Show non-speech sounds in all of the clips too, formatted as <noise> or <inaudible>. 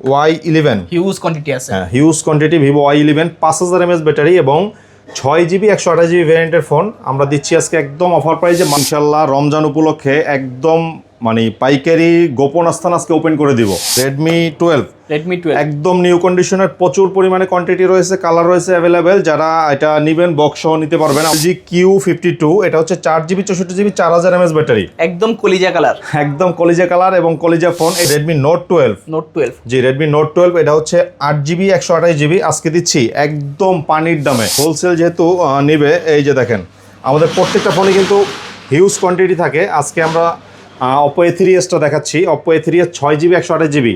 Y eleven huge quantity আছে। হ্যাঁ huge quantity Vivo Y eleven পাঁচ হাজার এমএস ব্যাটারি এবং ছয় জিবি একশো আঠাশ জিবি ভ্যারিয়েন্টের ফোন আমরা দিচ্ছি আজকে একদম অফার প্রাইজে মানশাল্লাহ রমজান উপলক্ষে একদম মানে পাইকারি গোপন আস্থান আজকে ওপেন করে দিব। রেডমি টুয়েলভ রেডমি টুয়েলভ একদম নিউ কন্ডিশনের প্রচুর পরিমাণে কোয়ান্টিটি রয়েছে কালার রয়েছে অ্যাভেলেবেল যারা এটা নিবেন বক্স সহ নিতে পারবেন। জি কিউ ফিফটি টু এটা হচ্ছে চার জিবি চৌষট্টি জিবি চার হাজার এমএস ব্যাটারি একদম কলিজা কালার একদম কলিজা কালার এবং কলিজা phone Redmi Note twelve Note twelve G Redmi Note twelve এটা হচ্ছে আট জিবি একশো আঠাশ জিবি আজকে দিচ্ছি একদম পানির দামে। হোলসেল যেহেতু নিবে এই যে দেখেন আমাদের প্রত্যেকটা ফোনে কিন্তু হিউজ কোয়ান্টিটি থাকে। আজকে আমরা অপো এ থ্রি এসটা দেখাচ্ছি। অপো এ থ্রি এস ছয় জিবি একশো আঠাশ GB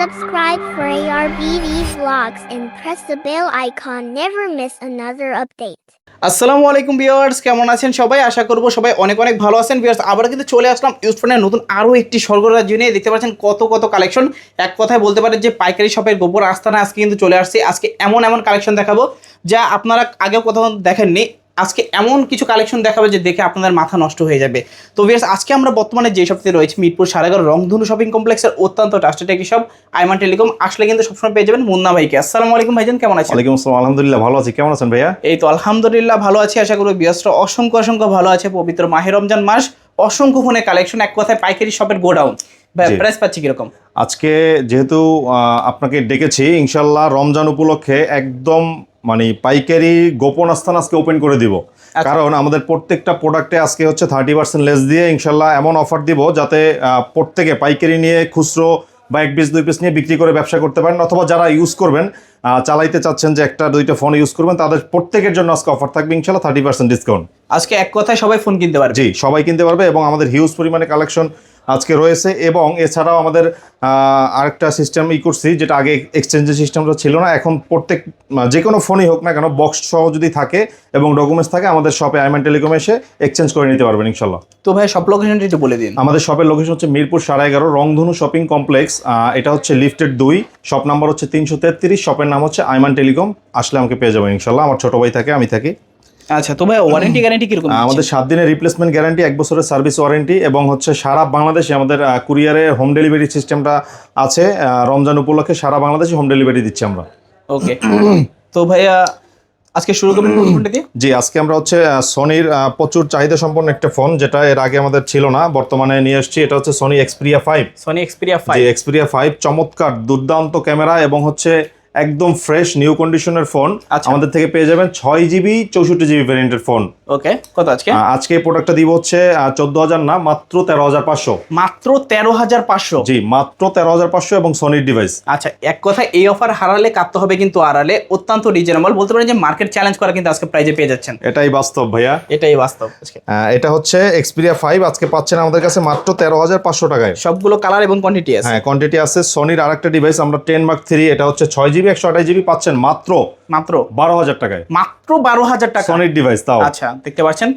Subscribe for ARBD vlogs and press the bell icon. Never miss another update. আসসালামু আলাইকুম ভিউয়ার্স কেমন আছেন সবাই? আশা করব সবাই অনেক অনেক ভালো আছেন। ভিউয়ার্স আবার কিন্তু চলে আসলাম ইউজফোনের নতুন আরও একটি স্বর্গরাজ্য নিয়ে। দেখতে পাচ্ছেন কত কত কালেকশন এক কথায় বলতে পারেন যে পাইকারি শপের গোপর আস্থানে আজকে কিন্তু চলে আসছে। আজকে এমন এমন কালেকশন দেখাবো যা আপনারা আগেও কোথাও দেখেননি। আজকে এমন কিছু কালেকশন দেখাবে যে দেখে আপনাদের মাথা নষ্ট হয়ে যাবে। তো ভিউয়ার্স আজকে আমরা বর্তমানে যে সপ্তাহে রয়েছে মিরপুর সারাগার রংধনু শপিং কমপ্লেক্সের অত্যন্ত ট্রাস্টেড একটি সব আইমান টেলিকম আসলে কিন্তু সবসময় পেয়ে যাবেন মুন্না ভাইকে। আসসালামু আলাইকুম ভাইজান কেমন আছেন? ওয়ালাইকুম আসসালাম আলহামদুলিল্লাহ ভালো আছি। কেমন আছেন ভাইয়া? এই তো আলহামদুলিল্লাহ ভালো আছি আশা করি বিয়স্ত্র অসংখ্য অসংখ্য ভালো আছে। পবিত্র মাহে রমজান মাস অসংখ্য ফোনের কালেকশন এক কথায় পাইকারি শপের গোডাউন। প্রাইস পাচ্ছি কীরকম? আজকে যেহেতু আপনাকে ডেকেছি ইনশাল্লাহ রমজান উপলক্ষে একদম মানে পাইকারি গোপন আস্থান আজকে ওপেন করে দিব। আচ্ছা। কারণ আমাদের প্রত্যেকটা প্রোডাক্টে আজকে হচ্ছে থার্টি পার্সেন্ট লেস দিয়ে ইনশাল্লাহ এমন অফার দিব যাতে প্রত্যেকে পাইকারি নিয়ে খুচরো বা এক পিস দুই পিস নিয়ে বিক্রি করে ব্যবসা করতে পারেন অথবা যারা ইউজ করবেন চালাইতে চাচ্ছেন যে একটা দুইটা ফোন ইউজ করবেন তাদের প্রত্যেকের জন্য আজকে অফার থাকবে ইনশাল্লাহ থার্টি পার্সেন্ট ডিসকাউন্ট আজকে এক কথায় সবাই ফোন কিনতে পারবে। জি সবাই কিনতে পারবে এবং আমাদের হিউজ পরিমাণে কালেকশন আজকে রয়েছে এবং এছাড়াও আমাদের আরেকটা সিস্টেম ই করছি যেটা আগে এক্সচেঞ্জের সিস্টেমটা ছিল না এখন প্রত্যেক যে কোনো ফোনই হোক না কেন বক্স সহ যদি থাকে এবং ডকুমেন্টস থাকে আমাদের শপে আইম্যান টেলিকমে এসে এক্সচেঞ্জ করে নিতে পারবেন ইনশাল্লাহ তো ভাই সব লোকেশনটা একটু বলে দিন। আমাদের শপের লোকেশন হচ্ছে মিরপুর সাড়ে এগারো রংধনু শপিং কমপ্লেক্স এটা হচ্ছে লিফটেড দুই শপ নাম্বার হচ্ছে তিনশো তেত্রিশ শপের নাম হচ্ছে আইমান টেলিকম আসলে আমাকে পেয়ে যাবেন ইনশাল্লাহ আমার ছোটো ভাই থাকে আমি থাকি। আচ্ছা তো ভাই ওয়ারেন্টি গ্যারান্টি কীরকম আমাদের সাত দিনের রিপ্লেসমেন্ট গ্যারান্টি এক বছরের সার্ভিস ওয়ারেন্টি এবং হচ্ছে সারা বাংলাদেশে আমাদের কুরিয়ারে হোম ডেলিভারি সিস্টেমটা আছে রমজান উপলক্ষে সারা বাংলাদেশে হোম ডেলিভারি দিচ্ছি আমরা। ওকে তো ভাইয়া আজকে শুরু করবেন কোন ফোনটা দিয়ে? জি আজকে আমরা হচ্ছে সনির প্রচুর চাহিদা সম্পন্ন একটা ফোন যেটা এর আগে আমাদের ছিল না বর্তমানে নিয়ে এসেছি এটা হচ্ছে Sony Xperia five Sony Xperia five Xperia five চমৎকার দুর্দান্ত ক্যামেরা এবং হচ্ছে একদম ফ্রেশ নিউ কন্ডিশনের ফোন। আমাদের থেকে পেয়ে যাবেন ছয় জিবি চৌষট্টি জিবি ভ্যারিয়েন্টের ফোন ওকে কত আজকে? আজকে প্রোডাক্টটা দিব হচ্ছে চোদ্দ হাজার না মাত্র তেরো হাজার পাঁচশো। মাত্র তেরো হাজার পাঁচশো? জি মাত্র তেরো হাজার পাঁচশো এবং সনির ডিভাইস আচ্ছা এক কথায় এই অফার হারালে কাটতে হবে কিন্তু আড়ালে। অত্যন্ত রিজনেবল বলতে পারেন যে মার্কেট চ্যালেঞ্জ করা কিন্তু আজকে প্রাইজে পেয়ে যাচ্ছেন। এটাই বাস্তব ভাইয়া। এটাই বাস্তব আজকে। এটা হচ্ছে এক্সপিরিয়া ফাইভ আজকে পাচ্ছেন আমাদের কাছে মাত্র তেরো হাজার পাঁচশো টাকায়। সবগুলো কালার এবং কোয়ান্টিটি আছে। হ্যাঁ কোয়ান্টিটি আছে। সনির আরেকটা ডিভাইস আমরা টেন মার্ক থ্রি এটা হচ্ছে ছয় জিবি একশো আঠাশ জিবি পাচ্ছেন মাত্র মাত্র। বারো হাজার টাকায়। মাত্র বারো হাজার টাকা। সনির ডিভাইস তাও। আচ্ছা দেখতে পাচ্ছেন?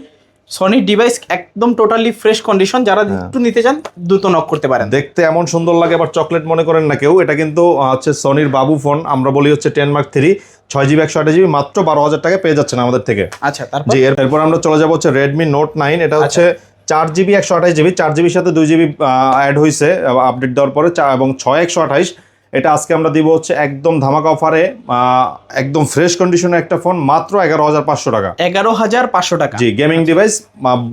সনি ডিভাইস একদম টোটালি ফ্রেশ কন্ডিশন যারা হ্যাঁ। একটু নিতে চান দ্রুত নক করতে পারেন। দেখতে এমন সুন্দর লাগে আবার চকলেট মনে করেন না কেউ। এটা কিন্তু হচ্ছে সনির বাবু ফোন আমরা বলি হচ্ছে টেন মার্ক থ্রি ছয় জিবি একশো আঠাশ জিবি মাত্র বারো হাজার টাকায় পেয়ে যাচ্ছেন আমাদের থেকে। আচ্ছা তারপর? এরপর আমরা চলে যাব হচ্ছে রেডমি নোট নাইন এটা হচ্ছে চার জিবি একশো আঠাশ জিবি। চার জিবির সাথে দুই জিবি অ্যাড হয়েছে আপডেট দেওয়ার পরে এবং ছয় একশো আঠাইশ এটা আজকে আমরা দিব হচ্ছে একদম ধামাকা অফারে একদম ফ্রেশ কন্ডিশনের একটা ফোন মাত্র এগারো হাজার পাঁচশো টাকা। এগারো হাজার পাঁচশো টাকা। জি গেমিং ডিভাইস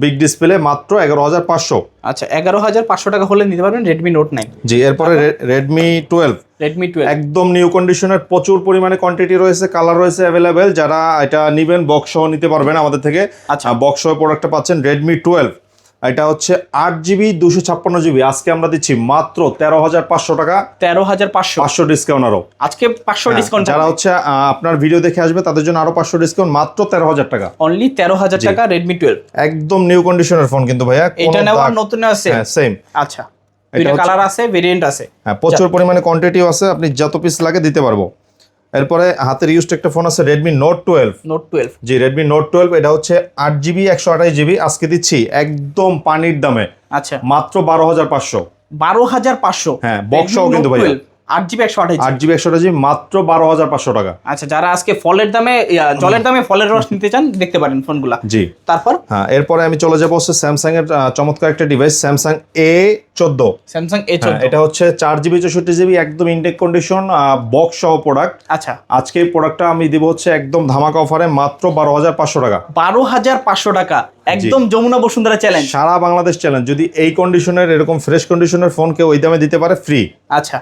বিগ ডিসপ্লে মাত্র এগারো হাজার পাঁচশো। আচ্ছা এগারো হাজার পাঁচশো টাকা হলে নিতে পারবেন রেডমি নোট নাইন জি এরপরে রেডমি টুয়েলভ রেডমি টুয়েলভ একদম নিউ কন্ডিশনের প্রচুর পরিমাণে কোয়ান্টিটি রয়েছে কালার রয়েছে অ্যাভেলেবেল যারা এটা নিবেন বক্স সহ নিতে পারবেন আমাদের থেকে। আচ্ছা। বক্স সহ প্রোডাক্টটা পাচ্ছেন রেডমি টুয়েলভ এটা হচ্ছে আট জিবি দুশো ছাপ্পান্ন জিবি। আজকে আমরা দিচ্ছি মাত্র তেরো হাজার পাঁচশো টাকা। তেরো হাজার পাঁচশো। পাঁচশো ডিসকাউন্ট আরও। আজকে পাঁচশো ডিসকাউন্ট যারা হচ্ছে আপনার ভিডিও দেখে আসবে তাদের জন্য আরও পাঁচশো ডিসকাউন্ট মাত্র তেরো হাজার টাকা। অনলি তেরো হাজার টাকা রেডমি টুয়েলভ একদম নিউ কন্ডিশনের ফোন কিন্তু ভাইয়া এটা নেওয়ার নতুন আছে? হ্যাঁ সেম আচ্ছা। দুইটা হচ্ছে- কালার আছে ভেরিয়েন্ট আছে। হ্যাঁ প্রচুর পরিমাণে কোয়ান্টিটিও আছে আপনি যত পিস লাগে দিতে পারব। এরপরে হাতের ইউজ একটা ফোন আছে Redmi note twelve note twelve G Redmi note twelve এটা হচ্ছে আট জিবি একশো আঠাশ জিবি আজকে দিচ্ছি একদম পানির দামে। আচ্ছা। মাত্র বারো হাজার পাঁচশো। বারো হাজার পাঁচশো। হ্যাঁ, বক্সও কিন্তু ভাইয়া। আট জিবি একশো আঠাশ আট জিবি একশো জিবি মাত্র বারো হাজার পাঁচশো টাকা। আচ্ছা যারা আজকে ফলের দামে জলের দামে ফলের রস নিতে চান দেখতে পারেন ফোনগুলা। জি। তারপর? হ্যাঁ এরপরে আমি চলে যাব হচ্ছে স্যামসাং এর চমৎকার একটা ডিভাইস স্যামসাং এ চোদ্দ। স্যামসাং এ হ্যাঁ, এটা হচ্ছে চার জিবি চৌষট্টি জিবি একদম ইনটেক কন্ডিশন বক্স সহ প্রোডাক্ট আচ্ছা। আজকে প্রোডাক্টটা আমি দিব হচ্ছে একদম ধামাকা অফারে মাত্র বারো হাজার পাঁচশো টাকা। বারো হাজার পাঁচশো টাকা। একদম যমুনা বসুন্ধরা চ্যালেঞ্জ সারা বাংলাদেশ চ্যালেঞ্জ যদি এই কন্ডিশনের এরকম ফ্রেশ কন্ডিশনের ফোন কেউ ওই দামে দিতে পারে ফ্রি আচ্ছা।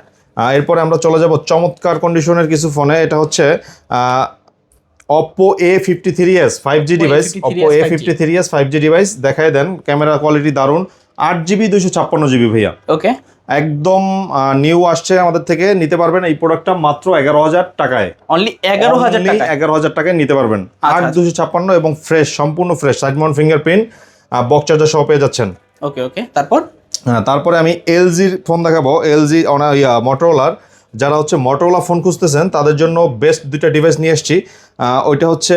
এরপরে আমরা চলে যাব চমৎকার কন্ডিশনের কিছু ফোনে এটা হচ্ছে Oppo A fifty three S five G device Oppo A fifty three S five G device দেখাই দেন ক্যামেরা কোয়ালিটি দারুণ। আট জিবি দুশো ছাপ্পান্ন জিবি ভাইয়া। ওকে একদম নিউ আসছে আমাদের থেকে নিতে পারবেন এই প্রোডাক্টটা মাত্র এগারো হাজার টাকায়। অনলি এগারো হাজার টাকা এগারো হাজার টাকায় নিতে পারবেন। আচ্ছা, আট আচ্ছা। দুশো ছাপ্পান্ন এবং ফ্রেশ সম্পূর্ণ fresh side mount fingerprint box charger সহ পেয়ে যাচ্ছেন। ওকে ওকে তারপর? তারপরে আমি এলজির ফোন দেখাবো। এলজি অনা ইয়া মটোরোলার যারা হচ্ছে মটোরোলা ফোন খুঁজতেছেন, তাদের জন্য বেস্ট দুইটা ডিভাইস নিয়ে এসেছি। ওইটা হচ্ছে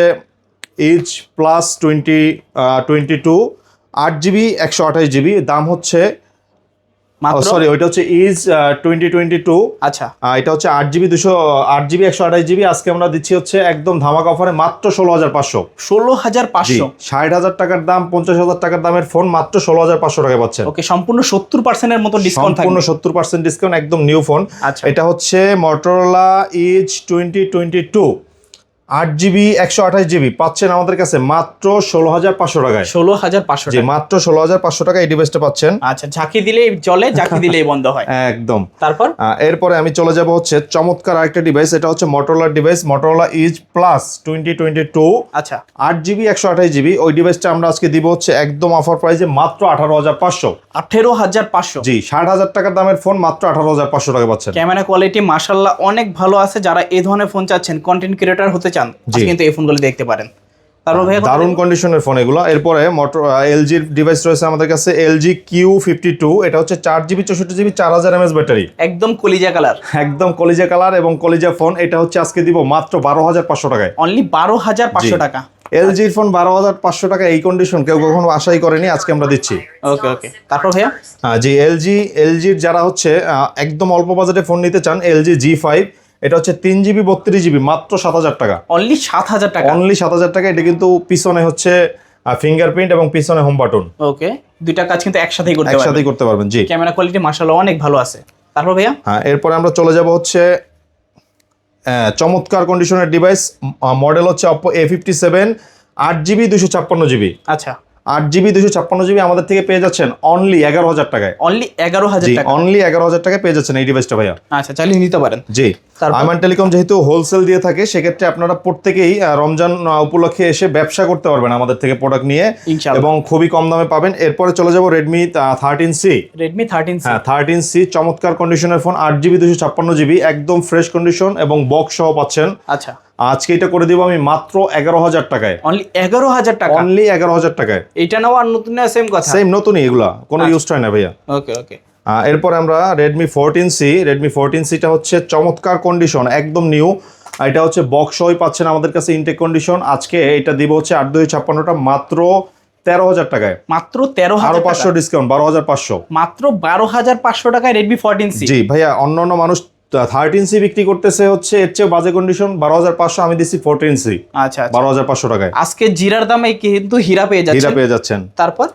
Edge plus twenty twenty two আট জিবি একশো আঠাশ জিবি দাম হচ্ছে সরি ওইটা হচ্ছে ইজ টোয়েন্টি টোয়েন্টি টু আচ্ছা। এটা হচ্ছে আট জিবি দুশো আট জিবি একশো আঠাশ জিবি। আজকে আমরা দিচ্ছি হচ্ছে একদম ধামাকা অফারে মাত্র ষোলো হাজার পাঁচশো। ষোলো হাজার পাঁচশো? ষাট হাজার টাকার দাম পঞ্চাশ হাজার টাকার দামের ফোন মাত্র ষোলো হাজার পাঁচশো টাকা পাচ্ছেন। ওকে সম্পূর্ণ সত্তর পার্সেন্টের মতো ডিসকাউন্ট সম্পূর্ণ সত্তর পার্সেন্ট ডিসকাউন্ট একদম নিউ ফোন আচ্ছা। এটা হচ্ছে Motorola Edge twenty twenty two আট জিবি একশো আঠাশ জিবি পাচ্ছেন আমাদের কাছে মাত্র ষোলো হাজার পাঁচশো টাকায়। ষোলো হাজার পাঁচশো জি মাত্র ষোলো হাজার পাঁচশো টাকা এই ডিভাইসটা পাচ্ছেন। আচ্ছা ঝাঁকি দিলেই জলে ঝাঁকি দিলেই বন্ধ হয়। একদম। তারপর? এরপরে আমি চলে যাব হচ্ছে চমৎকার আরেকটা ডিভাইস এটা হচ্ছে মটোরোলার device Motorola Edge plus twenty twenty two আচ্ছা। আট জিবি একশো আঠাশ জিবি ওই ডিভাইসটা আমরা আজকে দিব হচ্ছে একদম অফার প্রাইসে মাত্র আঠারো হাজার পাঁচশো। আঠেরো হাজার পাঁচশো। জি ষাট হাজার টাকার দামের ফোন মাত্র আঠারো হাজার পাঁচশো টাকা পাচ্ছেন। ক্যামেরা কোয়ালিটি মার্শাল্লাহ অনেক ভালো আছে যারা এই ধরনের ফোন চাচ্ছেন কন্টেন্ট ক্রিয়েটার হতে চান জি। কিন্তু এই ফোনগুলো দেখতে পারেন। তারপর দারুণ দেখব? কন্ডিশনের ফোন এগুলো। এরপরে মোটর এলজির ডিভাইস রয়েছে আমাদের কাছে এলজি কিউ ফিফটি টু এটা হচ্ছে চার জিবি চৌষট্টি জিবি চার হাজার এমএস ব্যাটারি। একদম কলিজা কালার একদম কলিজা কালার এবং কলিজা ফোন এটা হচ্ছে আজকে দিব মাত্র বারো হাজার পাঁচশো টাকায়। অনলি বারো হাজার পাঁচশো। টাকা। এলজির ফোন বারো হাজার পাঁচশো টাকা এই কন্ডিশন কেউ কখনো আশাই করেনি আজকে আমরা দিচ্ছি। ওকে ওকে তারপর ভাইয়া? হ্যাঁ, জি এলজি এলজির যারা হচ্ছে একদম অল্প বাজেটে ফোন নিতে চান এলজি জি ফাইভ এটা হচ্ছে তিন জিবি বত্রিশ জিবি মাত্র সাত হাজার টাকা। অনলি সাত হাজার টাকা? অনলি সাত হাজার টাকা এটা কিন্তু পিছনে হচ্ছে ফিঙ্গারপ্রিন্ট এবং পিছনে হোম বাটন ওকে দুইটা কাজ কিন্তু একসাথেই করতে একসাথেই করতে পারবেন জি। ক্যামেরা কোয়ালিটি মার্শাল্লাহ অনেক ভালো আছে। তারপর ভাইয়া? হ্যাঁ এরপরে আমরা চলে যাব হচ্ছে চমৎকার কন্ডিশনের ডিভাইস মডেল হচ্ছে অপো এ ফিফটি সেভেন আট জিবি দুশো ছাপ্পান্ন জিবি। আচ্ছা। আট জিবি দুশো ছাপ্পান্ন জিবি আমাদের থেকে পেয়ে যাচ্ছেন অনলি এগারো হাজার টাকায়। অনলি এগারো হাজার টাকা। অনলি এগারো হাজার টাকায় পেয়ে যাচ্ছেন এই ডিভাইসটা ভাইয়া। আচ্ছা চালিয়ে নিতে পারেন। জি? আইমান টেলিকম যেহেতু হোলসেল দিয়ে থাকে সেক্ষেত্রে আপনারা প্রত্যেকেই রমজান উপলক্ষে এসে ব্যবসা করতে পারবেন আমাদের থেকে প্রোডাক্ট নিয়ে এবং খুবই কম দামে পাবেন। এরপরে চলে যাব Redmi thirteen C Redmi thirteen হ্যাঁ থার্টিন সি চমৎকার কন্ডিশনের ফোন আট জিবি দুশো ছাপ্পান্ন জিবি একদম ফ্রেশ কন্ডিশন এবং বক্স সহ পাচ্ছেন। আচ্ছা। আজকে এটা করে দিব আমি মাত্র এগারো হাজার টাকায়। অনলি এগারো হাজার টাকা? অনলি এগারো হাজার টাকায়। এটা নেওয়া আর নতুন না সেম কথা। সেম নতুনই এগুলা কোনো আচ্ছা। ইউজ হয় না ভাইয়া। ওকে ওকে এরপর আমরা Redmi fourteen C Redmi fourteen সিটা হচ্ছে চমৎকার কন্ডিশন একদম নিউ এটা হচ্ছে বক্স সহই পাচ্ছেন আমাদের কাছে ইনটেক কন্ডিশন আজকে এটা দিব হচ্ছে আট দুই ছাপ্পান্নটা মাত্র তেরো হাজার টাকায়। মাত্র তেরো হাজার পাঁচশো ডিসকাউন্ট বারো হাজার পাঁচশো। মাত্র বারো হাজার পাঁচশো টাকায় রেডমি ফোরটিন সি জি ভাইয়া অন্য অন্য মানুষ থার্টিন সি বিক্রি করতেছে হচ্ছে এর চেয়ে বাজে কন্ডিশন বারো হাজার পাঁচশো আমি দিচ্ছি ফোরটিন সি আচ্ছা আচ্ছা। বারো হাজার পাঁচশো টাকায়। আজকে জিরার দামে কিন্তু হীরা পেয়ে হীরা যাচ্ছে পেয়ে যাচ্ছেন। তারপর?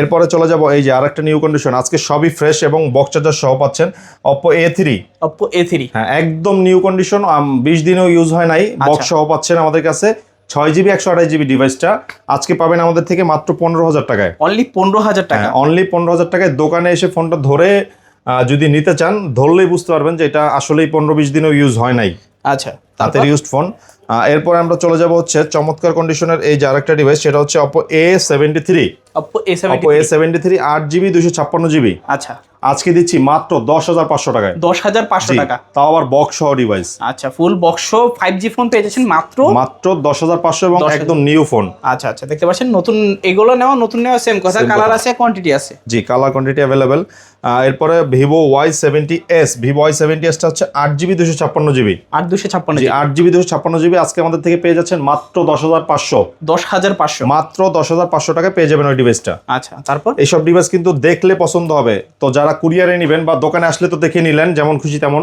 এরপরে চলে যাব এই যে আরেকটা নিউ কন্ডিশন আজকে সবই ফ্রেশ এবং বক্স চার্জার সহ পাচ্ছেন Oppo A three Oppo A three হ্যাঁ একদম নিউ কন্ডিশন বিশ দিনেও ইউজ হয় নাই বক্স সহ পাচ্ছেন আমাদের কাছে ছয় জিবি একশো আঠাশ জিবি ডিভাইসটা আজকে পাবেন আমাদের থেকে মাত্র পনেরো হাজার টাকায়। অনলি পনেরো হাজার টাকা। হ্যাঁ অনলি পনেরো হাজার টাকায়। দোকানে এসে ফোনটা ধরে যদি নিতে চান ধরলেই বুঝতে পারবেন যে এটা আসলেই পনেরো বিশ দিনও ইউজ হয় নাই। আচ্ছা তাতে ইউজড ফোন এরপর আমরা চলে যাব হচ্ছে চমৎকার কন্ডিশনের এই যে আরেকটা ডিভাইস সেটা হচ্ছে Oppo A seventy three GB দুশো ছাপ্পান্ন জিবি। আচ্ছা। আজকে দিচ্ছি মাত্র দশ হাজার পাঁচশো টাকায়। দশ হাজার পাঁচশো টাকা। তাও আবার বক্স সহ ডিভাইস আচ্ছা full box five G phone পেয়ে যাচ্ছেন মাত্র মাত্র দশ হাজার পাঁচশো এবং একদম নিউ ফোন আচ্ছা আচ্ছা দেখতে পাচ্ছেন নতুন এগুলো নেওয়া নতুন নেওয়া সেম কথা কালার আছে কোয়ান্টিটি আছে। জি কালার কোয়ান্টিটি অ্যাভেলেবেল এরপরে Vivo Y seventy S Vivo Y seventy এসটা হচ্ছে আট জিবি দুশো ছাপ্পান্ন জিবি। আট দুশো ছাপ্পান্ন জি আট জিবি দুশো ছাপ্পান্ন জিবি আজকে আমাদের থেকে পেয়ে যাচ্ছেন মাত্র দশ হাজার পাঁচশো। দশ হাজার পাঁচশো। মাত্র দশ হাজার পাঁচশো টাকা পেয়ে যাবেন ওই ডিভাইসটা আচ্ছা তারপর? এইসব ডিভাইস কিন্তু দেখলে পছন্দ হবে। তো যারা কুরিয়ারে নেবেন বা দোকানে আসলে তো দেখে নিলেন যেমন খুশি তেমন।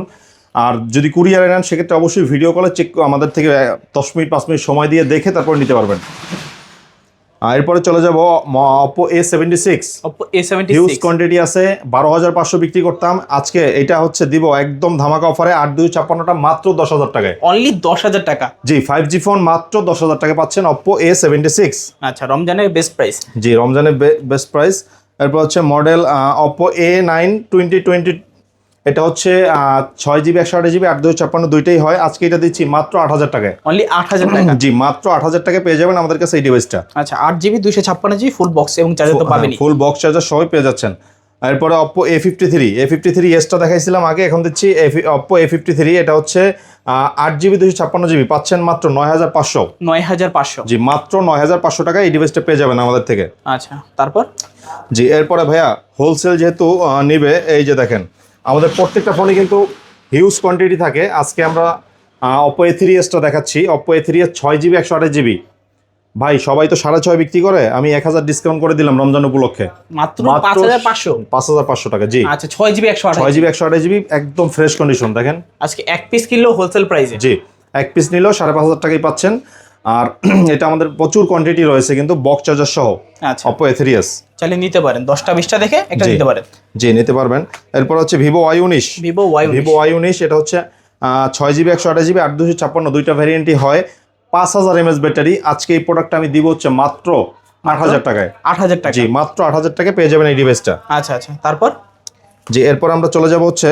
আর যদি কুরিয়ারে নেন সেক্ষেত্রে অবশ্যই ভিডিও কলে চেক আমাদের থেকে দশ মিনিট পাঁচ মিনিট সময় দিয়ে দেখে তারপর নিতে পারবেন। এরপরে চলে যাব Oppo A seventy six Oppo A A76 huge quantity আছে বারো হাজার পাঁচশো বিক্রি করতাম। আজকে এটা হচ্ছে দিব একদম ধামাকা অফারে আট দুই ছাপ্পান্নটা মাত্র দশ হাজার টাকায়। অনলি দশ হাজার টাকা। জি ফাইভ জি ফোন মাত্র দশ হাজার টাকা পাচ্ছেন অপো এ সেভেন্টি সিক্স আচ্ছা রমজানের বেস্ট প্রাইস জি রমজানের বেস্ট প্রাইস এরপর হচ্ছে model Oppo A nine twenty twenty এটা হচ্ছে ছয় জিবি একশো আট জিবি আট দুই ছাপ্পান্ন দুইটাই হয়। আজকে এটা দিচ্ছি মাত্র আট হাজার টাকায়। অনলি আট হাজার টাকা? জি মাত্র আট হাজার টাকায় পেয়ে যাবেন আমাদের কাছে এই ডিভাইসটা আচ্ছা আট জিবি দুইশো ছাপ্পান্ন জিবি ফুল বক্স এবং চার্জার তো পাবেনই। ফুল বক্স চার্জার সবই পেয়ে যাচ্ছেন। এরপরে Oppo A fifty three A fifty three এসটা দেখাইছিলাম আগে এখন দিচ্ছি অপো এ ফিফটি থ্রি এটা হচ্ছে আট জিবি দুশো ছাপ্পান্ন জিবি পাচ্ছেন মাত্র নয় হাজার পাঁচশো। নয় হাজার পাঁচশো। জি মাত্র নয় হাজার পাঁচশো টাকায় এই ডিভাইসটা পেয়ে যাবেন আমাদের থেকে। আচ্ছা তারপর? জি এরপরে ভাইয়া হোলসেল যেহেতু নিবে এই যে দেখেন আমাদের প্রত্যেকটা ফোনে কিন্তু হিউজ কোয়ান্টিটি থাকে। আজকে আমরা অপো এ থ্রি এসটা দেখাচ্ছি। অপো এ থ্রি এস ছয় জিবি একশো আঠাশ জিবি ভাই সবাই তো সাড়ে ছয় বিক্রি করে আমি এক হাজার ডিসকাউন্ট করে দিলাম রমজান উপলক্ষে। মাত্র পাঁচ হাজার পাঁচশো? পাঁচ হাজার পাঁচশো টাকা জি। আচ্ছা ছয় জিবি একশো ছয় জিবি একশো আঠাশ জিবি একদম ফ্রেশ কন্ডিশন দেখেন। আজকে এক পিস কিনলেও হোলসেল প্রাইসে জি এক পিস নিলেও সাড়ে পাঁচ হাজার টাকাই পাচ্ছেন। আর <clears throat> এটা আমাদের প্রচুর কোয়ান্টিটি রয়েছে কিন্তু বক্স চার্জার সহ আচ্ছা। অপো এ থ্রি এস চাইলে নিতে পারেন দশটা বিশটা দেখে একটা নিতে পারেন। জি নিতে পারবেন। এরপর হচ্ছে ভিভো ওয়াই উনিশ। ভিভো ওয়াই ভিভো ওয়াই উনিশ এটা হচ্ছে ছয় জিবি একশো আঠাশ জিবি আট দুশো ছাপ্পান্ন দুইটা ভ্যারিয়েন্টই হয়। পাঁচ হাজার এমএস ব্যাটারি আজকে এই প্রোডাক্টটা আমি দিব হচ্ছে মাত্র আট হাজার টাকায়। আট হাজার টাকা। জি মাত্র আট হাজার টাকায় পেয়ে যাবেন এই ডিভাইসটা আচ্ছা আচ্ছা। তারপর? জি এরপর আমরা চলে যাব হচ্ছে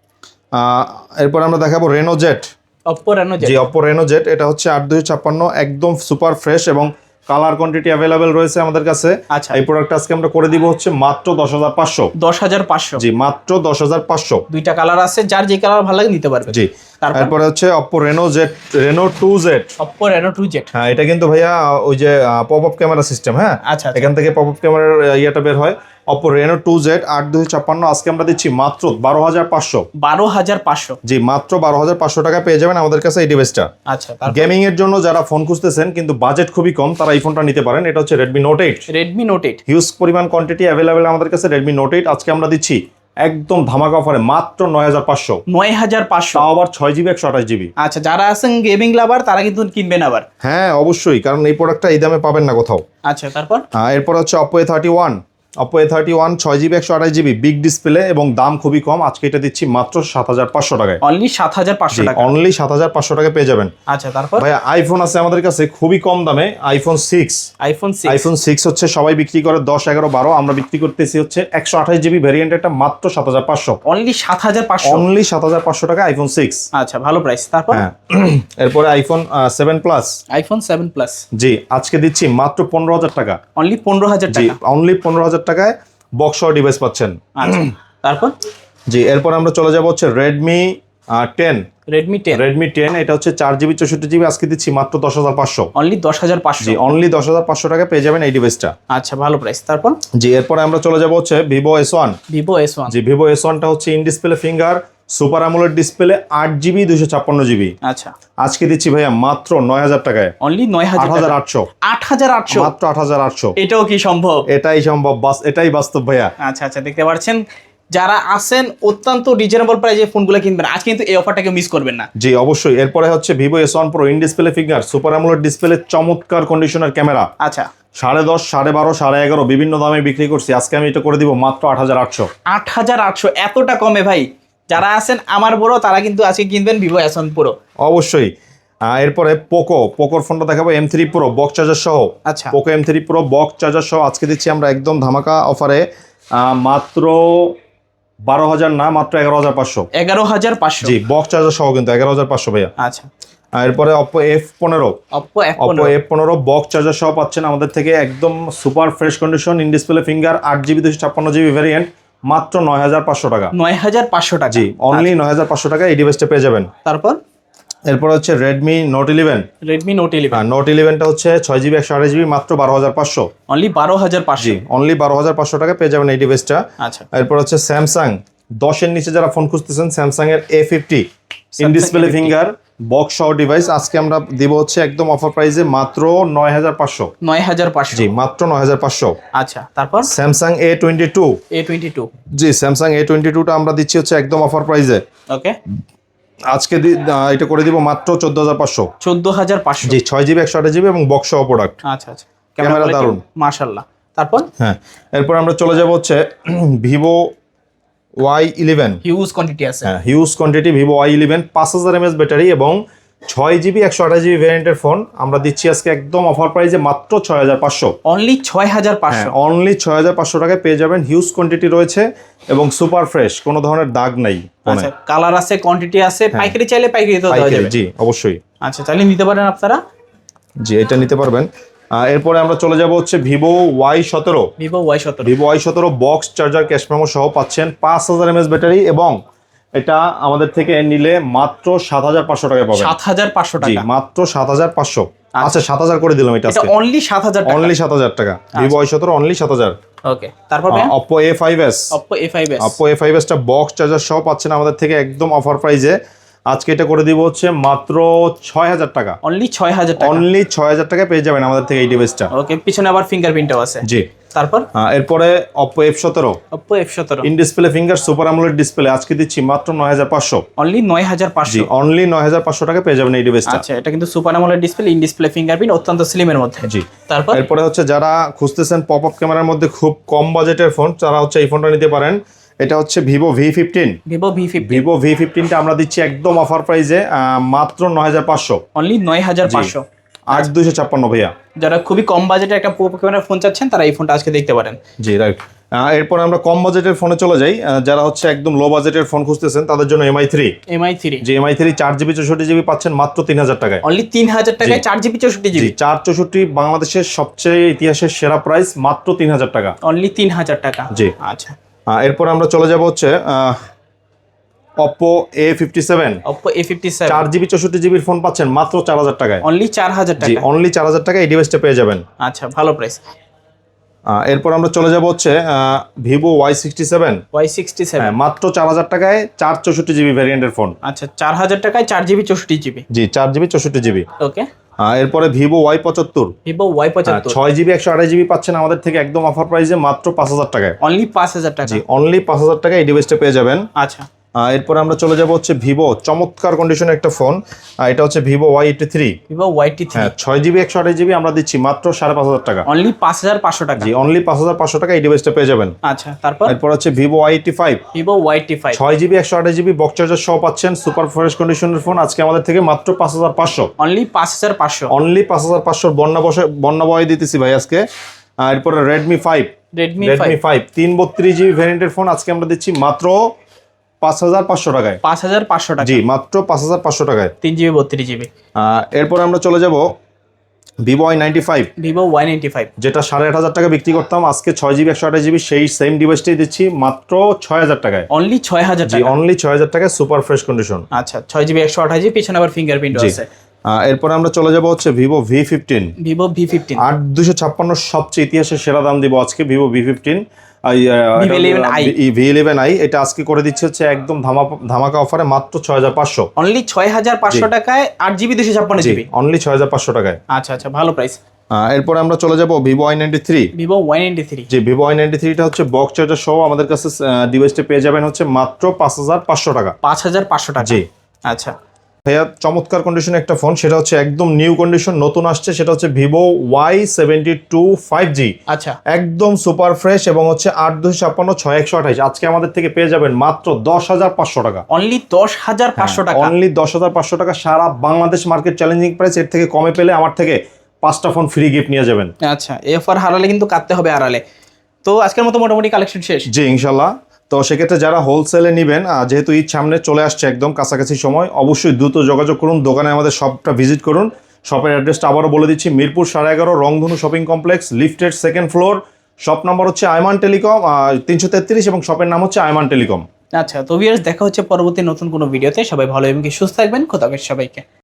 <clears throat> এরপর আমরা দেখাবো Reno Z Oppo Reno G Oppo Reno Z এটা হচ্ছে আট দুশো ছাপ্পান্ন একদম সুপার ফ্রেশ এবং কালার কোয়ান্টিটি অ্যাভেলেবেল রয়েছে আমাদের কাছে। আচ্ছা। এই প্রোডাক্ট আজকে আমরা করে দিব হচ্ছে মাত্র দশ হাজার পাঁচশো। দশ হাজার পাঁচশো? জি মাত্র দশ হাজার পাঁচশো। দুইটা কালার আছে যার যে কালার ভালো লাগে নিতে পারবে। জি তারপরে? হচ্ছে Oppo Reno Z Reno two Z Oppo Reno two Z হ্যাঁ এটা কিন্তু ভাইয়া ওই যে পপ আপ ক্যামেরা সিস্টেম হ্যাঁ? আচ্ছা আচ্ছা। এখান থেকে পপ আপ ক্যামেরার ইয়েটা বের হয়। অপো রেনো টু জেড আট দুই ছাপ্পান্ন আজকে আমরা দিচ্ছি মাত্র বারো হাজার পাঁচশো। বারো হাজার পাঁচশো। জি মাত্র বারো হাজার পাঁচশো টাকা পেয়ে যাবেন আমাদের কাছে এই ডিভাইসটা আচ্ছা গেমিং এর জন্য যারা ফোন খুঁজতেছেন কিন্তু বাজেট খুবই কম তারা এই ফোনটা নিতে পারেন। এটা হচ্ছে Redmi note eight Redmi note eight huge পরিমাণ কোয়ান্টিটি অ্যাভেলেবেল আমাদের কাছে রেডমি নোট এইট আজকে আমরা দিচ্ছি একদম ধামাকা অফারে মাত্র নয় হাজার পাঁচশো। নয় হাজার পাঁচশো। আবার ছয় জিবি একশো আঠাশ জিবি আচ্ছা যারা আছেন গেমিং লাভার তারা কিন্তু কিনবেন আবার। হ্যাঁ অবশ্যই। কারণ এই প্রোডাক্টটা এই দামে পাবেন না কোথাও। আচ্ছা তারপর? এরপর হচ্ছে Oppo A thirty one Oppo A thirty one ছয় জিবি একশো আঠাশ জিবি বিগ ডিসপ্লে এবং দাম খুবই কম। আজকে এটা দিচ্ছি মাত্র সাত হাজার পাঁচশো টাকায়। অনলি সাত হাজার পাঁচশো টাকা। অনলি সাত হাজার পাঁচশো টাকায় পেয়ে যাবেন। আচ্ছা তারপর? ভাই আইফোন আছে আমাদের কাছে খুবই কম দামে iPhone six iPhone iPhone six হচ্ছে সবাই বিক্রি করে দশ এগারো বারো আমরা বিক্রি করতেছি হচ্ছে একশো আঠাশ জিবি ভ্যারিয়েন্ট একটা মাত্র সাত হাজার পাঁচশো। অনলি সাত হাজার পাঁচশো। অনলি সাত হাজার পাঁচশো টাকা আইফোন সিক্স আচ্ছা ভালো প্রাইস তারপর? হ্যাঁ <clears throat> এরপরে iPhone seven plus iPhone seven plus জি আজকে দিচ্ছি মাত্র পনেরো হাজার টাকা। অনলি পনেরো হাজার জি টাকা। অনলি পনেরো হাজার টাকায় বক্স ডিভাইস পাচ্ছেন। আচ্ছা। তারপর? জি এরপর আমরা চলে যাব হচ্ছে Redmi ten Redmi ten Redmi ten এটা হচ্ছে চার জিবি চৌষট্টি জিবি আজকে দিচ্ছি মাত্র দশ হাজার পাঁচশো। অনলি দশ হাজার পাঁচশো। জি অনলি দশ হাজার পাঁচশো টাকা পেয়ে যাবেন এই ডিভাইসটা আচ্ছা ভালো প্রাইস তারপর? জি এরপরে আমরা চলে যাব হচ্ছে Vivo S one Vivo S one G Vivo S ওয়ানটা হচ্ছে in display finger super AMOLED display আট জিবি দুশো ছাপ্পান্ন জিবি আচ্ছা। আজকে দিচ্ছি ভাইয়া মাত্র নয় হাজার টাকায়। অনলি নয় হাজার আটশো। আট হাজার আটশো। মাত্র আট হাজার আটশো। এটাও কি সম্ভব? এটাই সম্ভব বাস এটাই বাস্তব ভাইয়া। আচ্ছা আচ্ছা দেখতে পাচ্ছেন। যারা আছেন অত্যন্ত রিজনেবল প্রাইজে ফোনগুলো কিনবেন আজ কিন্তু এই অফারটাকে মিস করবেন না। জি অবশ্যই। এরপরে হচ্ছে Vivo S one pro in display finger super AMOLED display চমৎকার কন্ডিশনার ক্যামেরা আচ্ছা। সাড়ে দশ সাড়ে বারো সাড়ে এগারো বিভিন্ন দামে বিক্রি করছি। আজকে আমি এটা করে দিব মাত্র আট হাজার আটশো। আট হাজার আটশো এতটা কমে ভাই। যারা আছেন আমার বড় তারা কিন্তু আজকে কিনবেন ভিভো এস পুরো অবশ্যই। এরপরে পোকো পোকোর ফোনটা দেখাবো M three pro box charger সহ। আচ্ছা। Poco M three pro box charger সহ। আজকে দিচ্ছি আমরা একদম ধামাকা অফারে মাত্র বারো হাজার না মাত্র এগারো হাজার পাঁচশো। এগারো হাজার পাঁচশো। জি বক্স চার্জার সহ কিন্তু এগারো হাজার পাঁচশো ভাইয়া। আচ্ছা। আর এরপরে অপো এফ পনেরো। অপো এফ পনেরো। বক্স চার্জার সহ পাচ্ছেন আমাদের থেকে একদম super fresh condition in display finger আট জিবি দুশো ছাপ্পান্ন জিবি ভ্যারিয়েন্ট মাত্র নয় হাজার পাঁচশো টাকা। নয় হাজার পাঁচশো টাকা। জি অনলি নয় হাজার পাঁচশো টাকা এই ডিভাইসটা পেয়ে যাবেন। তারপর? এরপর হচ্ছে Redmi note eleven Redmi note eleven note ইলেভেনটা হচ্ছে ছয় জিবি একশো আঠাশ জিবি মাত্র বারো হাজার পাঁচশো। অনলি বারো হাজার পাঁচশো। অনলি বারো হাজার পাঁচশো টাকা পেয়ে যাবেন এই ডিভাইসটা আচ্ছা। এরপর হচ্ছে স্যামসাং দশের নিচে যারা ফোন খুঁজতেছেন স্যামসাং এর A fifty in display finger box সহ ডিভাইস আজকে আমরা দিব হচ্ছে একদম অফার প্রাইসে মাত্র নয় হাজার পাঁচশো। নয় হাজার পাঁচশো। জি মাত্র নয় হাজার পাঁচশো। আচ্ছা তারপর? Samsung A twenty two A twenty two G Samsung A twenty টুটা আমরা দিচ্ছি হচ্ছে একদম অফার প্রাইসে ওকে আজকে এটা করে দিব মাত্র চোদ্দ হাজার পাঁচশো। চোদ্দ হাজার পাঁচশো। জি ছয় জিবি একশো আঠাশ জিবি এবং বক্স সহ প্রোডাক্ট আচ্ছা আচ্ছা। ক্যামেরা দারুণ। মাশাল্লাহ। তারপর? হ্যাঁ। এরপর আমরা চলে যাব হচ্ছে <clears throat> Vivo Y eleven huge quantity আছে। হ্যাঁ huge quantity Vivo Y eleven পাঁচ হাজার এমএস ব্যাটারি এবং ছয় জিবি একশো আঠাশ জিবি ভ্যারিয়েন্টের ফোন আমরা দিচ্ছি আজকে একদম অফার প্রাইসে মাত্র ছয় হাজার পাঁচশো। অনলি ছয় হাজার হ্যাঁ পাঁচশো অনলি ছয় হাজার পাঁচশো টাকায় পেয়ে যাবেন হিউজ কোয়ান্টিটি রয়েছে এবং সুপার ফ্রেশ কোনো ধরনের দাগ নাই আচ্ছা কালার আছে কোয়ান্টিটি আছে পাইকারি চাইলে পাইকারি তো দেওয়া যাবে। জি অবশ্যই। আচ্ছা তাহলে নিতে পারেন আপনারা? জি এটা নিতে পারবেন। এরপরে আমরা চলে যাব হচ্ছে ভিভো ওয়াই সতেরো। ভিভো ওয়াই সতেরো। ভিভো ওয়াই সতেরো বক্স চার্জার ক্যাশ মেমো সহ পাচ্ছেন পাঁচ হাজার এমএস ব্যাটারি এবং এটা আমাদের থেকে নিলে মাত্র সাত হাজার পাঁচশো টাকায় পাবেন। সাত হাজার পাঁচশো টাকা। মাত্র সাত হাজার পাঁচশো। আচ্ছা। সাত হাজার করে দিলাম এটা অনলি সাত হাজার অনলি সাত হাজার টাকা। ভিভো ওয়াই সতেরো অনলি সাত হাজার। ওকে তারপর Oppo A five S Oppo A five S Oppo A five এসটা box charger সহ পাচ্ছেন আমাদের থেকে একদম অফার প্রাইজে আজকে এটা করে দিব হচ্ছে মাত্র ছয় হাজার টাকা। অনলি ছয় হাজার টাকা। অনলি ছয় হাজার টাকায় পেয়ে যাবেন আমাদের থেকে এই ডিভাইসটা ওকে পিছনে আবার ফিঙ্গারপ্রিন্টও আছে। জি। তারপর? এরপরে অপো এফ সতেরো। অপ্পো এফ সতেরো। In display finger super AMOLED display আজকে দিচ্ছি মাত্র নয় হাজার পাঁচশো। অনলি নয় হাজার পাঁচশো। অনলি নয় হাজার পাঁচশো টাকা পেয়ে যাবেন এই ডিভাইসটা আচ্ছা এটা কিন্তু super AMOLED display in display fingerprint অত্যন্ত স্লিমের মধ্যে। জি। তারপর? এরপরে হচ্ছে যারা খুঁজতেছেন পপ আপ ক্যামেরার মধ্যে খুব কম বাজেটের ফোন তারা হচ্ছে এই ফোনটা নিতে পারেন। এটা হচ্ছে Vivo V fifteen Vivo V fifty Vivo V ফিফটিনটা আমরা দিচ্ছি একদম অফার প্রাইসে মাত্র নয় হাজার পাঁচশো। অনলি নয় হাজার পাঁচশো। আট দুইশো ছাপ্পান্ন ভাইয়া। যারা খুবই কম বাজেটে একটা পোকো ক্যামেরার ফোন চাচ্ছেন তারা এই ফোনটা আজকে দেখতে পারেন। জি রাইট এরপর আমরা কম বাজেটের ফোনে চলে যাই। যারা হচ্ছে একদম লো বাজেটের ফোন খুঁজতেছেন তাদের জন্য এমআই থ্রি এমআই থ্রি যে এমআই থ্রি চার জিবি চৌষট্টি জিবি পাচ্ছেন মাত্র তিন হাজার টাকায়। অনলি তিন হাজার টাকায় চার জিবি চৌষট্টি জিবি চার চৌষট্টি বাংলাদেশের সবচেয়ে ইতিহাসের সেরা প্রাইস মাত্র তিন হাজার টাকা। অনলি তিন হাজার টাকা। জি। আচ্ছা। এরপর আমরা চলে যাব হচ্ছে Oppo A fifty seven A fifty seven চার জিবি চৌষট্টি জিবির ফোন পাচ্ছেন মাত্র চার হাজার টাকায়। অনলি চার হাজার টাকা অনলি চার হাজার টাকা এই ডিভাইসটা পেয়ে যাবেন। আচ্ছা ভালো প্রাইস এরপর আমরা চলে যাব হচ্ছে Vivo Y sixty seven Y sixty seven মাত্র চার হাজার টাকায় চার চৌষট্টি জিবি ভ্যারিয়েন্টের ফোন আচ্ছা চার হাজার টাকায় চার জিবি চৌষট্টি জিবি। জি চার জিবি চৌষট্টি জিবি। ওকে এরপরে ভিভো ওয়াই পঁচাত্তর। ভিভো ওয়াই পঁচাত্তর। ছয় জিবি একশো আড়াই জিবি পাচ্ছেন আমাদের থেকে একদম অফার প্রাইসে মাত্র পাঁচ হাজার টাকায়। অনলি পাঁচ হাজার টাকা। অনলি পাঁচ হাজার টাকায় এই ডিভাইসটা পেয়ে যাবেন। আচ্ছা। এরপরে আমরা চলে যাব হচ্ছে ভিভো। চমৎকার কন্ডিশনের একটা ফোন এটা হচ্ছে Vivo Y eighty three Vivo Y eighty three হ্যাঁ ছয় জিবি একশো আড়াই জিবি আমরা দিচ্ছি মাত্র সাড়ে পাঁচ হাজার টাকা। অনলি পাঁচ হাজার পাঁচশো টাকা। জি অনলি পাঁচ হাজার পাঁচশো টাকা এই ডিভাইসটা পেয়ে যাবেন। আচ্ছা তারপর? এরপর হচ্ছে Vivo Y eighty five Vivo Y eighty five ছয় জিবি একশো আঠাশ জিবি বক্স চার্জার সহ পাচ্ছেন সুপার ফ্রেশ কন্ডিশনের ফোন আজকে আমাদের থেকে মাত্র পাঁচ হাজার পাঁচশো। অনলি পাঁচ হাজার পাঁচশো। অনলি পাঁচ হাজার পাঁচশোর বন্যা বসে বন্যা বয় দিতেছি ভাই আজকে। আর এরপরে রেডমি ফাইভ রেডমি ফাইভ তিন বত্রিশ জিবি ভ্যারিয়েন্টের ফোন আজকে আমরা দিচ্ছি মাত্র পাঁচ হাজার পাঁচশো টাকায়। পাঁচ হাজার পাঁচশো টাকা। জি মাত্র পাঁচ হাজার পাঁচশো টাকায়। তিন জিবি বত্রিশ জিবি। এরপর আমরা চলে যাব Vivo ninety five. Vivo Y ninety five. যেটা সাড়ে আট হাজার টাকা বিক্রি করতাম আজকে ছয় জিবি একশো আঠাশ জিবি সেই সেম ডিভাইসটাই দিচ্ছি মাত্র ছয় হাজার টাকায়। অনলি ছয় হাজার জি অনলি ছয় হাজার টাকায় সুপার ফ্রেশ কন্ডিশন আচ্ছা ছয় জিবি একশো আঠাশ জিবি পিছনে আবার ফিঙ্গারপ্রিন্ট আছে এরপর আমরা চলে যাব হচ্ছে Vivo V fifteen. Vivo V fifteen. আট দুশো ছাপ্পান্ন সবচেয়ে ইতিহাসের সেরা দাম দিব আজকে Vivo V fifteen. V11i V eleven I এটা আজকে করে দিচ্ছে হচ্ছে একদম ধামাকা অফারে মাত্র ছয় হাজার পাঁচশো। অনলি ছয় হাজার পাঁচশো টাকায় আট জিবি দুশো ছাপ্পান্ন জি জিবি? অনলি ছয় হাজার পাঁচশো টাকায়। আচ্ছা আচ্ছা ভালো প্রাইস এরপরে আমরা চলে যাব Vivo ninety three Vivo Y ninety three যে ভিভো আই নাইনটি থ্রিটা হচ্ছে বক্স চার্জার সহ আমাদের কাছে ডিভাইসটা পেয়ে যাবেন হচ্ছে মাত্র পাঁচ হাজার পাঁচশো টাকা। পাঁচ হাজার পাঁচশো টাকা। জি। আচ্ছা। ভাইয়া চমৎকার কন্ডিশন একটা ফোন সেটা হচ্ছে একদম নিউ কন্ডিশন নতুন আসছে সেটা হচ্ছে Vivo Y seventy two five G আচ্ছা। একদম সুপার ফ্রেশ এবং হচ্ছে আট দুশো ছাপ্পান্ন ছয় একশো আঠাইশ আজকে আমাদের থেকে পেয়ে যাবেন মাত্র দশ হাজার পাঁচশো টাকা। অনলি দশ হাজার পাঁচশো টাকা। অনলি দশ হাজার পাঁচশো টাকা সারা বাংলাদেশ মার্কেট চ্যালেঞ্জিং প্রাইস এর থেকে কমে পেলে আমার থেকে পাঁচটা ফোন ফ্রি গিফট নিয়ে যাবেন। আচ্ছা এফ আর হারালে কিন্তু কাটতে হবে আড়ালে। তো আজকের মতো মোটামুটি কালেকশন শেষ। জি ইনশাল্লাহ। তো সেক্ষেত্রে যারা হোলসেলে নেবেন যেহেতু ঈদ সামনে চলে আসছে একদম কাছাকাছি সময়, অবশ্যই দ্রুত যোগাযোগ করুন, দোকানে আমাদের শপটা ভিজিট করুন। শপের অ্যাড্রেসটা আবারও বলে দিচ্ছি, মিরপুর সাড়ে এগারো, Rongdhonu shopping complex lifted second floor shop number হচ্ছে আয়মান টেলিকম তিনশো তেত্রিশ এবং শপের নাম হচ্ছে আয়মান টেলিকম আচ্ছা তো দেখা হচ্ছে পরবর্তী নতুন কোনো ভিডিওতে সবাই ভালো এবং কি সুস্থ থাকবেন। খোদাফেজ সবাইকে।